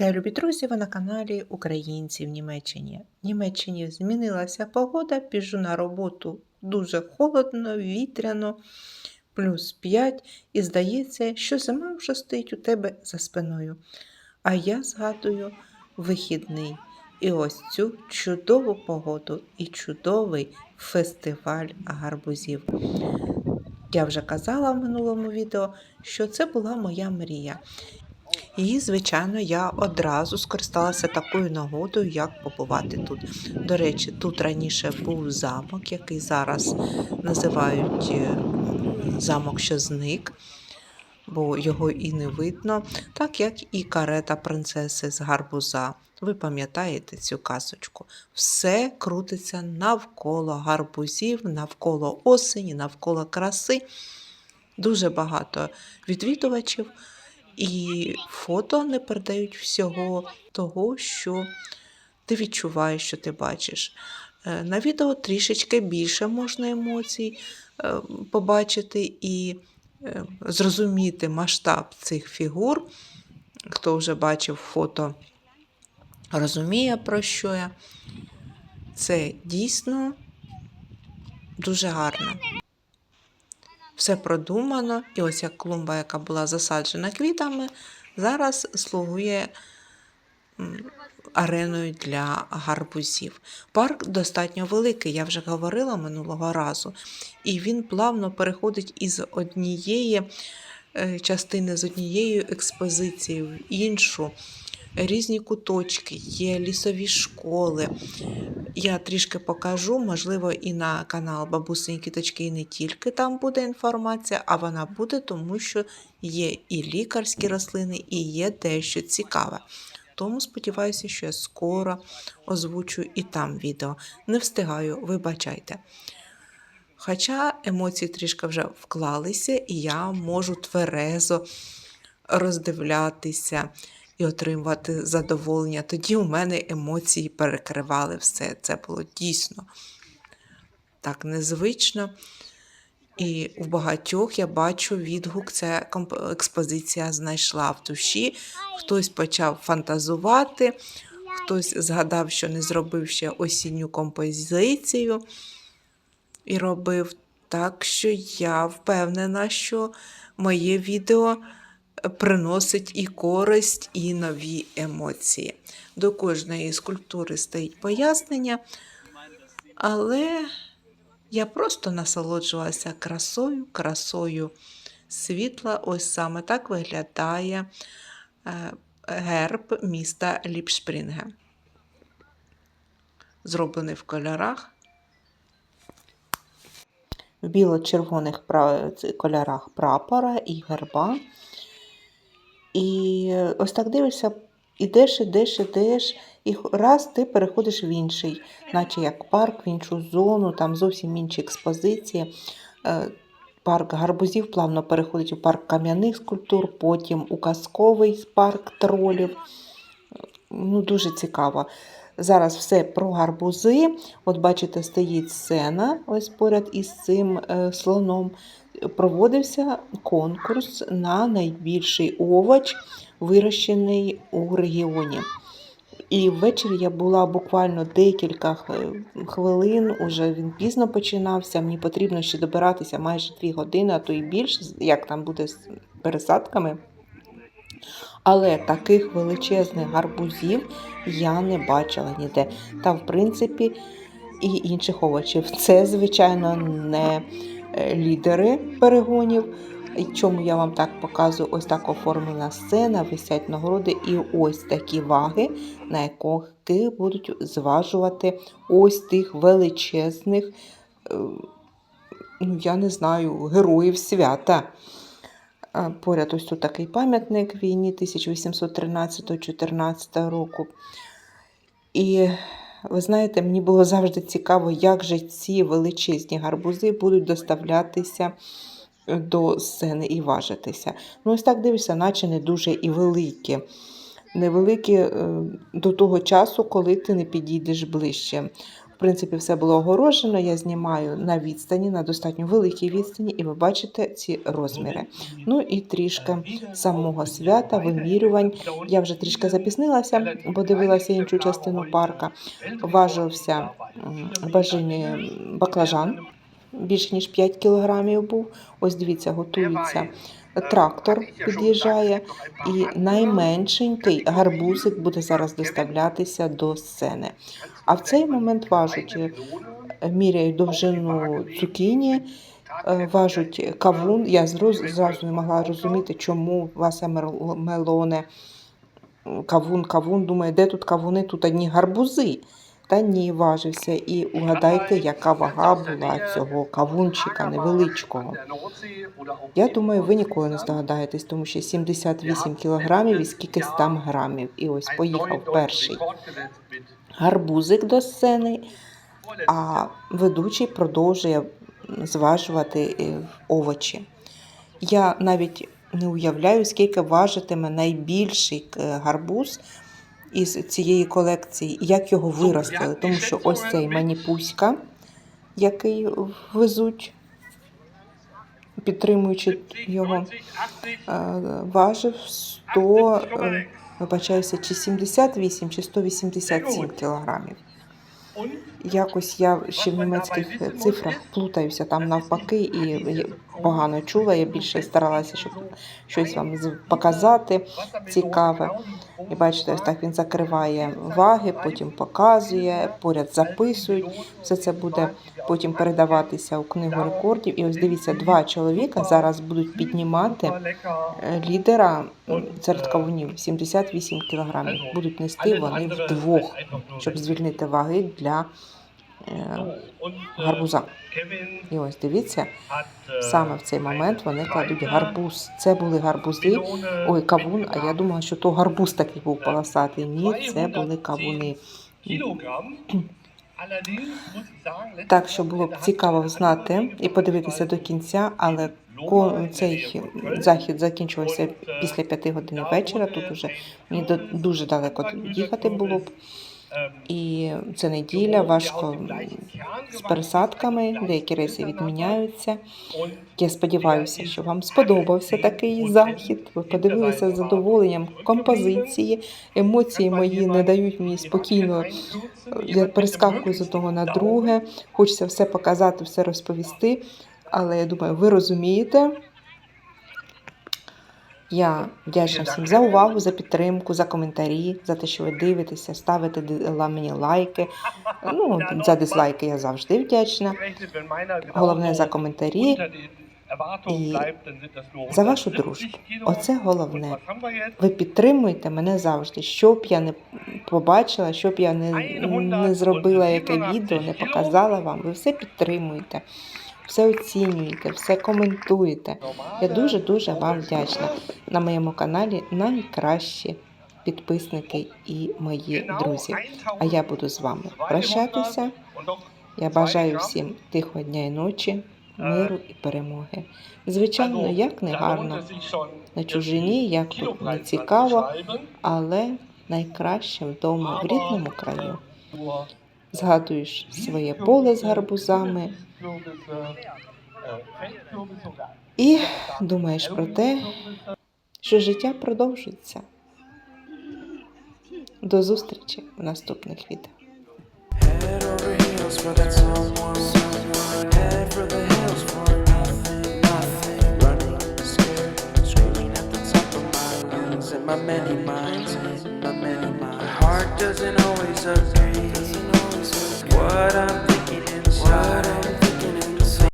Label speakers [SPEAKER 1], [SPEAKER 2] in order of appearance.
[SPEAKER 1] Вітаю, любі друзі! Ви на каналі Українці в Німеччині. В Німеччині змінилася погода, біжу на роботу дуже холодно, вітряно, плюс 5, і здається, що зима вже стоїть у тебе за спиною. А я згадую вихідний. І ось цю чудову погоду і чудовий фестиваль гарбузів. Я вже казала в минулому відео, що це була моя мрія. І, звичайно, я одразу скористалася такою нагодою, як побувати тут. До речі, тут раніше був замок, який зараз називають е, замок, що зник, бо його і не видно, так як і карета принцеси з гарбуза. Ви пам'ятаєте цю казочку? Все крутиться навколо гарбузів, навколо осені, навколо краси. Дуже багато відвідувачів. І фото не передають всього того, що ти відчуваєш, що ти бачиш. Е, На відео трішечки більше можна емоцій е, побачити і е, зрозуміти масштаб цих фігур. Хто вже бачив фото, розуміє, про що я. Це дійсно дуже гарно. Все продумано, і ось як клумба, яка була засаджена квітами, зараз слугує ареною для гарбузів. Парк достатньо великий, я вже говорила минулого разу, і він плавно переходить із однієї е, частини, з однією експозицією в іншу. Різні куточки, є лісові школи. Я трішки покажу, можливо, і на канал Бабусині Кіточки і не тільки там буде інформація, а вона буде, тому що є і лікарські рослини, і є дещо цікаве. Тому сподіваюся, що я скоро озвучу і там відео. Не встигаю, вибачайте. Хоча емоції трішки вже вклалися, і я можу тверезо роздивлятися і отримувати задоволення. Тоді у мене емоції перекривали все. Це було дійсно так незвично. І у багатьох я бачу відгук, це експозиція знайшла в душі. Хтось почав фантазувати, хтось згадав, що не зробив ще осінню композицію і робив. Так що я впевнена, що моє відео приносить і користь, і нові емоції. До кожної скульптури стоїть пояснення, але я просто насолоджувалася красою, красою світла. Ось саме так виглядає е, герб міста Ліпшпрінге. Зроблений в кольорах. В біло-червоних кольорах прапора і герба. І ось так дивишся, ідеш, ідеш, ідеш, і раз ти переходиш в інший, наче як парк, в іншу зону, там зовсім інші експозиції. Е, Парк гарбузів плавно переходить у парк кам'яних скульптур, потім у казковий парк тролів. Ну, Дуже цікаво. Зараз все про гарбузи. От бачите, стоїть сцена ось поряд із цим е, слоном. Проводився конкурс на найбільший овоч, вирощений у регіоні. І ввечері я була буквально декілька хвилин, уже він пізно починався. Мені потрібно ще добиратися майже дві години, а то і більше, як там буде з пересадками. Але таких величезних гарбузів я не бачила ніде. Та, в принципі, і інших овочів. Це, звичайно, не лідери перегонів. Чому я вам так показую? Ось так оформлена сцена, висять нагороди, і ось такі ваги, на яких будуть зважувати ось тих величезних, е, ну я не знаю, героїв свята. Поряд ось тут такий пам'ятник війні 1813-14 року. І ви знаєте, мені було завжди цікаво, як же ці величезні гарбузи будуть доставлятися до сцени і важитися. Ну, ось так дивишся, наче не дуже і великі. Невеликі е, до того часу, коли ти не підійдеш ближче. Принципі, все було огорожено. Я знімаю на відстані, на достатньо великій відстані, і ви бачите ці розміри. Ну і трішки самого свята, вимірювань. Я вже трішки запізнилася, бо дивилася іншу частину парка. Важився м, баклажан, більше ніж 5 кілограмів був. Ось дивіться, готується трактор, під'їжджає, і найменшенький гарбузик буде зараз доставлятися до сцени. А в цей момент важуть, е, міряють довжину цукіні, е, важуть кавун. Я зразу не могла розуміти, чому Вася Мелоне кавун, кавун. Думаю, де тут кавуни? Тут одні гарбузи. Та ні, важився. І угадайте, яка вага була цього кавунчика невеличкого. Я думаю, ви ніколи не здогадаєтесь, тому що 78 кілограмів і скількись там грамів. І ось поїхав перший гарбузик до сцени, а ведучий продовжує зважувати е, овочі. Я навіть не уявляю, скільки важитиме найбільший е, гарбуз із цієї колекції, як його виростили. Тому що ось цей маніпуська, який везуть, підтримуючи його, важив 100, е, вибачаюся, чи 78, чи 187 кілограмів. Якось я ще в німецьких цифрах плутаюся там навпаки і погано чула. Я більше старалася, щоб щось вам показати цікаве. І бачите, ось так він закриває ваги, потім показує, поряд записують. Все це буде потім передаватися у книгу рекордів. І ось дивіться, два чоловіка зараз будуть піднімати е, лідера серед кавунів 78 кілограмів. Будуть нести вони вдвох, щоб звільнити ваги для гарбуза. І ось дивіться, саме в цей момент вони кладуть гарбуз. Це були гарбузи. Ой, кавун, а я думала, що то гарбуз такий був полосатий. Ні, це були кавуни. Так що було б цікаво знати і подивитися до кінця, але цей захід закінчувався після п'яти години вечора. Тут уже мені дуже далеко їхати було б. І це неділя, важко з пересадками, деякі рейси відміняються. Я сподіваюся, що вам сподобався такий захід. Ви подивилися з задоволенням композиції, емоції мої не дають мені спокійно. Я перескакую з одного на друге, хочеться все показати, все розповісти. Але я думаю, ви розумієте. Я вдячна всім за увагу, за підтримку, за коментарі, за те, що ви дивитеся, ставите мені лайки. Ну, за дизлайки я завжди вдячна.
[SPEAKER 2] Головне за коментарі і
[SPEAKER 1] за вашу дружбу. Оце головне. Ви підтримуєте мене завжди. Що б я не побачила, що б я не, не зробила, яке відео, не показала вам. Ви все підтримуєте, все оцінюєте, все коментуєте. Я дуже дуже вам вдячна. На моєму каналі найкращі підписники і мої друзі. А я буду з вами прощатися. Я бажаю всім тихого дня і ночі, миру і перемоги. Звичайно, як не гарно на чужині, як не цікаво, але найкраще вдома в рідному краю. Згадуєш своє поле з гарбузами і думаєш про те, що життя продовжується. До зустрічі в наступних відео.
[SPEAKER 3] My many minds, in my many minds. My heart doesn't always agree. what I'm